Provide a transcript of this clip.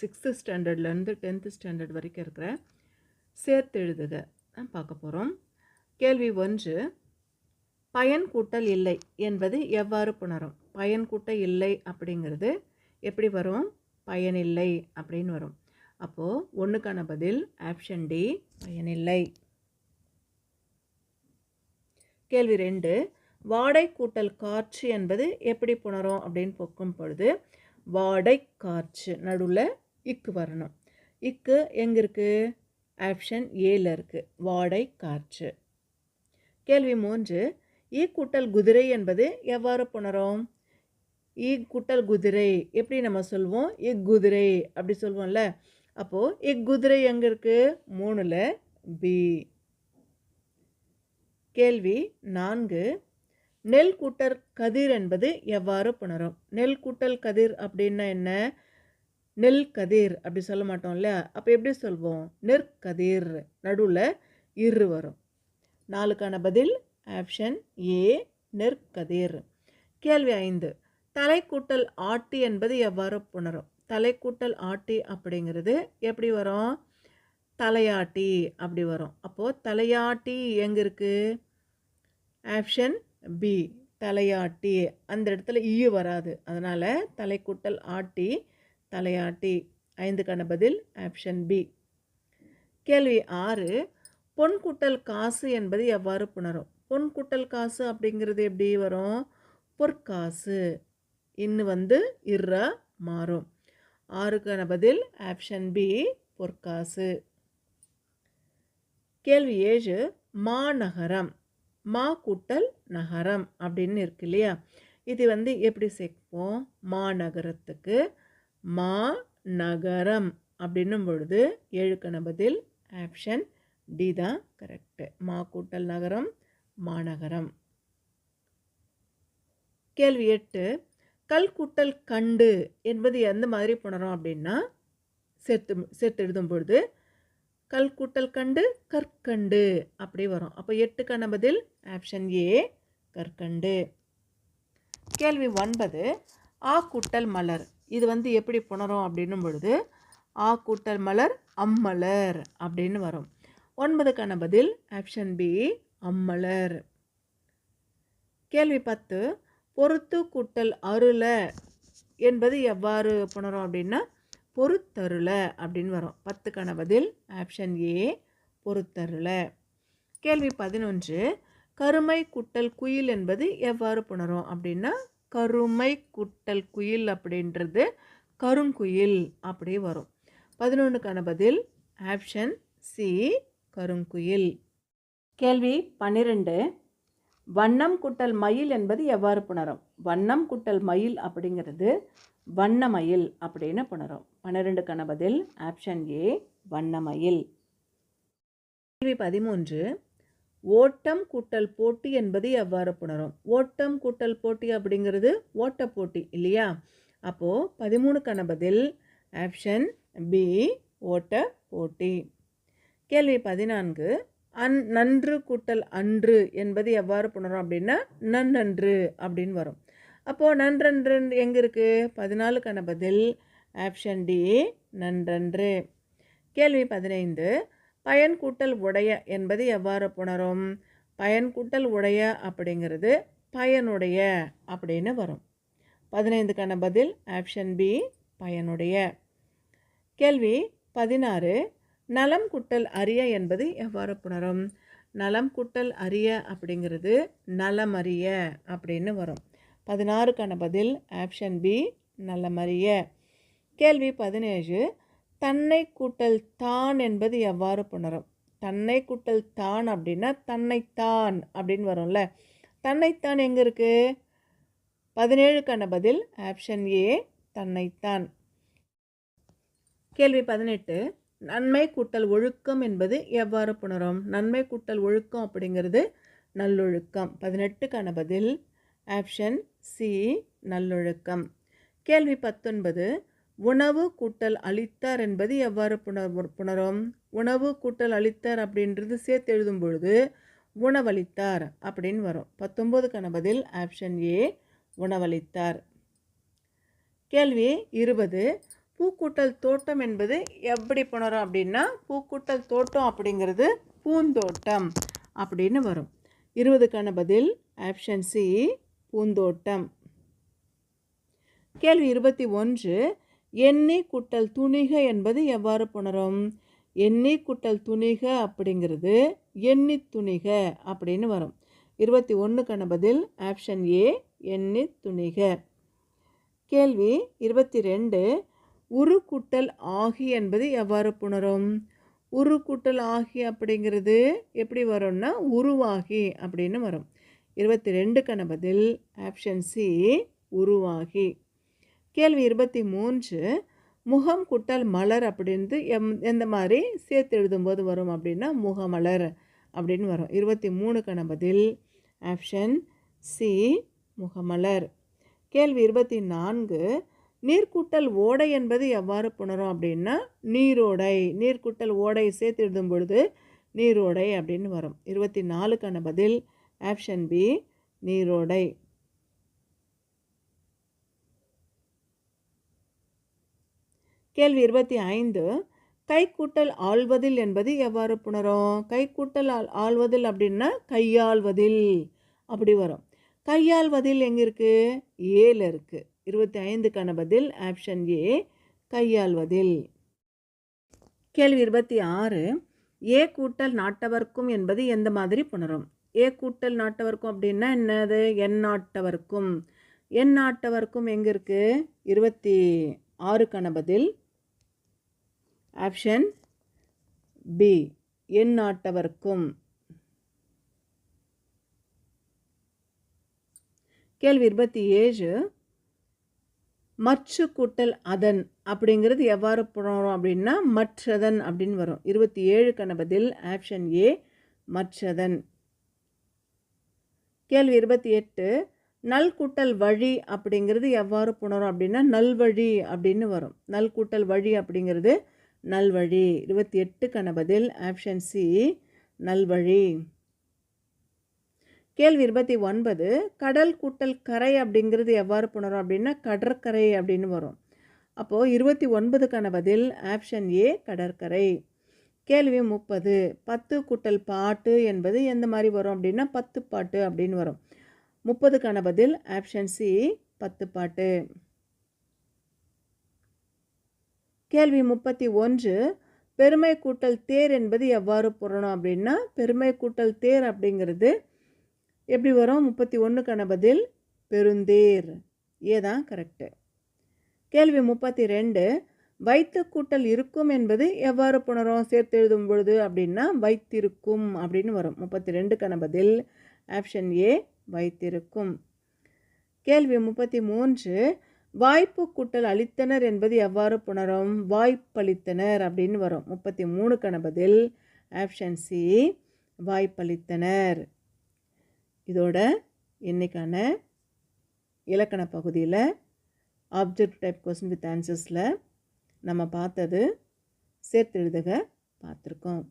Sixth ஸ்டாண்டர்ட்லேருந்து tenth standard வரைக்கும் இருக்கிற சேர்த்தெழுதுக. தான் பார்க்க போகிறோம் கேள்வி ஒன்று பயன் கூட்டல் இல்லை என்பது எவ்வாறு புணரும்? பயன் கூட்ட இல்லை அப்படிங்கிறது எப்படி வரும்? பயனில்லை அப்படின்னு வரும். அப்போது ஒன்றுக்கான பதில் ஆப்ஷன் டி பயனில்லை கேள்வி ரெண்டு வாடை கூட்டல் காற்று என்பது எப்படி புணரும் அப்படின்னு பொக்கும் பொழுது வாடை காற்று நடுவில் இக்கு வரணும். இக்கு எங்கே இருக்குது ஆப்ஷன் ஏல இருக்குது வாடை காற்று. கேள்வி மூன்று. ஈ கூட்டல் குதிரை என்பது எவ்வாறு புணரும்? ஈ கூட்டல் குதிரை எப்படி நம்ம சொல்வோம்? இக்குதிரை அப்படி சொல்வோம்ல. அப்போது இக்குதிரை எங்கே இருக்குது மூணில் பி கேள்வி நான்கு. நெல் கூட்டல் கதிர் என்பது எவ்வாறு புணரும்? நெல் கூட்டல் கதிர் அப்படின்னா என்ன? நெல் கதிர் அப்படி சொல்ல மாட்டோம் இல்லையா? அப்போ எப்படி சொல்வோம்? நெற்கதிர் நடுவில் இரு வரும். நாலுக்கான பதில் ஆப்ஷன் ஏ நெற்கதிர் கேள்வி ஐந்து. தலைக்கூட்டல் ஆட்டி என்பது எவ்வாறு புணரும்? தலைக்கூட்டல் ஆட்டி அப்படிங்கிறது எப்படி வரும்? தலையாட்டி அப்படி வரும். அப்போது தலையாட்டி எங்கே இருக்குது ஆப்ஷன் பி தலையாட்டி. அந்த இடத்துல ஈ வராது. அதனால் தலைக்கூட்டல் ஆட்டி தலையாட்டி ஐந்துக்கான பதில் ஆப்ஷன் பி கேள்வி ஆறு பொன் கூட்டல் காசு என்பது எவ்வாறு புணரும்? பொன்குட்டல் காசு அப்படிங்கிறது எப்படி வரும்? பொற்காசு. இன்னு வந்து இர்ற மாறும். ஆறுக்கான பதில் ஆப்ஷன் பி பொற்காசு. கேள்வி ஏழு மாநகரம் மா கூட்டல் நகரம் அப்படின்னு இருக்கு இல்லையா? இது வந்து எப்படி சேர்ப்போம்? மாநகரத்துக்கு மா நகரம் அப்படின்னும் பொழுது ஏழுக்கான பதில் ஆப்ஷன் டி தான் கரெக்டு மா கூட்டல் நகரம் மாநகரம் கேள்வி எட்டு கல் கூட்டல் கண்டு என்பது எந்த மாதிரி புணரும் அப்படின்னா சேர்த்து சேர்த்து எழுதும் பொழுது கல் கூட்டல் கண்டு கற்கண்டு அப்படி வரும். அப்போ எட்டுக்கான பதில் ஆப்ஷன் ஏ கற்கண்டு. கேள்வி ஒன்பது ஆ கூட்டல் மலர் இது வந்து எப்படி புணரும் அப்படின்னும் பொழுது ஆ கூட்டல் மலர் அம்மலர் அப்படின்னு வரும். ஒன்பதுக்கான பதில் ஆப்ஷன் பி அம்மலர் கேள்வி பத்து பொறுத்து கூட்டல் அருள என்பது எவ்வாறு புணரும் அப்படின்னா பொறுத்தருள அப்படின்னு வரும். பத்துக்கான பதில் ஆப்ஷன் ஏ பொறுத்தருள. கேள்வி பதினொன்று கருமை குட்டல் குயில் என்பது எவ்வாறு புணரும் அப்படின்னா கருமை குட்டல் குயில் அப்படின்றது கருங்குயில் அப்படி வரும். பதினொன்றுக்கான பதில் ஆப்ஷன் சி கருங்குயில். கேள்வி பன்னிரெண்டு. வண்ணம் குட்டல் மயில் என்பது எவ்வாறு புணரும்? வண்ணம் குட்டல் மயில் அப்படிங்கிறது வண்ணமயில் அப்படின்னு புணரும். பன்னிரெண்டுக்கான பதில் ஆப்ஷன் ஏ வண்ணமயில் கேள்வி பதிமூன்று. ஓட்டம் கூட்டல் போட்டி என்பது எவ்வாறு புணரும். ஓட்டம் கூட்டல் போட்டி அப்படிங்கிறது ஓட்ட போட்டி இல்லையா? அப்போது பதிமூணுக்கான பதில் ஆப்ஷன் பி ஓட்ட போட்டி கேள்வி பதினான்கு அன் நன்று கூட்டல் அன்று என்பது எவ்வாறு புணரும் அப்படின்னா நன்னன்று அப்படின்னு வரும். அப்போது நன்றன்று எங்கே இருக்குது பதினாலுக்கான பதில் ஆப்ஷன் டி நன்றன்று. கேள்வி பதினைந்து பயன் கூட்டல் உடைய என்பது எவ்வாறு புணரும்? பயன் கூட்டல் உடைய அப்படிங்கிறது பயனுடைய அப்படின்னு வரும். பதினைந்துக்கான பதில் ஆப்ஷன் பி பயனுடைய. கேள்வி பதினாறு நலம் குட்டல் அரிய என்பது எவ்வாறு புணரும்? நலம் குட்டல் அரிய அப்படிங்கிறது நலமறிய அப்படின்னு வரும். பதினாறுக்கான பதில் ஆப்ஷன் பி நலமறிய கேள்வி பதினேழு தன்னை கூட்டல் தான் என்பது எவ்வாறு புணரும்? தன்னை கூட்டல் தான் அப்படின்னா தன்னைத்தான் அப்படின்னு வரும்ல. தன்னைத்தான் எங்கே இருக்குது பதினேழுக்கான பதில் ஆப்ஷன் ஏ தன்னைத்தான். கேள்வி பதினெட்டு. நன்மை கூட்டல் ஒழுக்கம் என்பது எவ்வாறு புணரும்? நன்மை கூட்டல் ஒழுக்கம் அப்படிங்கிறது நல்லொழுக்கம். பதினெட்டுக்கான பதில் ஆப்ஷன் சி நல்லொழுக்கம். கேள்வி பத்தொன்பது. உணவு கூட்டல் அளித்தார் என்பது எவ்வாறு புணர் புணரும்? உணவு கூட்டல் அளித்தார் அப்படின்றது சேர்த்து எழுதும் பொழுது உணவளித்தார் அப்படின்னு வரும். பத்தொம்போதுக்கான பதில் ஆப்ஷன் ஏ உணவளித்தார். கேள்வி இருபது பூக்கூட்டல் தோட்டம் என்பது எப்படி புணரும் அப்படின்னா பூக்கூட்டல் தோட்டம் அப்படிங்கிறது பூந்தோட்டம் அப்படின்னு வரும். இருபதுக்கான பதில் ஆப்ஷன் சி பூந்தோட்டம். கேள்வி இருபத்தி ஒன்று எண்ணி குட்டல் துணிக என்பது எவ்வாறு புணரும்? எண்ணி குட்டல் துணிக அப்படிங்கிறது எண்ணி துணிக அப்படின்னு வரும். இருபத்தி ஒன்றுக்கான பதில் ஆப்ஷன் ஏ எண்ணி துணிக. கேள்வி இருபத்தி ரெண்டு உரு ஆகி என்பது எவ்வாறு புணரும்? உரு ஆகி அப்படிங்கிறது எப்படி வரும்னா உருவாகி அப்படின்னு வரும். இருபத்தி ரெண்டுக்கான பதில் ஆப்ஷன் சி உருவாகி. கேள்வி இருபத்தி மூன்று முகம் குட்டல் மலர் அப்படின்றது எம் எந்த மாதிரி? சேர்த்து எழுதும்போது வரும் அப்படின்னா முகமலர் அப்படின்னு வரும். இருபத்தி மூணுக்கான பதில் ஆப்ஷன் சி முகமலர் கேள்வி இருபத்தி நான்கு நீர்க்கூட்டல் ஓடை என்பது எவ்வாறு புணரும்? அப்படின்னா நீரோடை நீர்க்கூட்டல் ஓடை சேர்த்து எழுதும் பொழுது நீரோடை அப்படின்னு வரும். இருபத்தி நாலுக்கான பதில் ஆப்ஷன் பி நீரோடை கேள்வி இருபத்தி ஐந்து கைக்கூட்டல் ஆள்வதில் என்பது எவ்வாறு புணரும்? கைக்கூட்டல் ஆள் ஆள்வதில் அப்படின்னா கையாள்வதில் அப்படி வரும். கையாள்வதில் எங்கே இருக்குது ஏல இருக்குது இருபத்தி ஐந்துக்கான பதில் ஆப்ஷன் ஏ கையாள்வதில். கேள்வி இருபத்தி ஆறு ஏ கூட்டல் நாட்டவர்க்கும் என்பது எந்த மாதிரி புணரும்? ஏ கூட்டல் நாட்டவர்க்கும் அப்படின்னா என்னது? என் நாட்டவர்க்கும். என் நாட்டவர்க்கும் எங்கே இருக்குது இருபத்தி ஆறுக்கான பதில் ஆப்ஷன் பி என் நாட்டவர்க்கும் கேள்வி இருபத்தி ஏழு மற்ற கூட்டல் அதன் அப்படிங்கிறது எவ்வாறு புணரும் அப்படின்னா மற்றதன் அப்படின்னு வரும். இருபத்தி ஏழுக்கான பதில் ஆப்ஷன் ஏ மற்றதன். கேள்வி இருபத்தி எட்டு நல் கூட்டல் வழி அப்படிங்கிறது எவ்வாறு புணரும் அப்படின்னா நல்வழி அப்படின்னு வரும். நல் கூட்டல் வழி அப்படிங்கிறது நல்வழி. இருபத்தி எட்டுக்கான பதில் ஆப்ஷன் சி நல்வழி. கேள்வி இருபத்தி ஒன்பது கடல் கூட்டல் கரை அப்படிங்கிறது எவ்வாறு புணரும் அப்படின்னா கடற்கரை அப்படின்னு வரும். அப்போது இருபத்தி ஒன்பதுக்கான பதில் ஆப்ஷன் ஏ கடற்கரை. கேள்வி முப்பது பத்து கூட்டல் பாட்டு என்பது எந்த மாதிரி வரும் அப்படின்னா பத்து பாட்டு அப்படின்னு வரும். முப்பதுக்கான பதில் ஆப்ஷன் சி பத்து பாட்டு கேள்வி முப்பத்தி ஒன்று பெருமை கூட்டல் தேர் என்பது எவ்வாறு புறணும் அப்படின்னா பெருமை கூட்டல் தேர் அப்படிங்கிறது எப்படி வரும்? முப்பத்தி ஒன்றுக்கான பதில் பெருந்தேர் ஏதான் கரெக்டு கேள்வி முப்பத்தி ரெண்டு வைத்து கூட்டல் இருக்கும் என்பது எவ்வாறு புணரும்? சேர்த்து எழுதும் பொழுது அப்படின்னா வைத்திருக்கும் அப்படின்னு வரும். முப்பத்தி ரெண்டுக்கான பதில் ஆப்ஷன் ஏ வைத்திருக்கும் கேள்வி முப்பத்தி மூன்று வாய்ப்பு கூட்டல் அளித்தனர் என்பது எவ்வாறு புணரும்? வாய்ப்பளித்தனர் அப்படின்னு வரும். முப்பத்தி மூணுக்கான பதில். ஆப்ஷன் சி வாய்ப்பளித்தனர். இதோட இன்றைக்கான இலக்கண பகுதியில் ஆப்ஜெக்ட் டைப் கொஸ்டின் வித் ஆன்சர்ஸில் நம்ம பார்த்தது சேர்த்து எழுதுக பார்த்துருக்கோம்.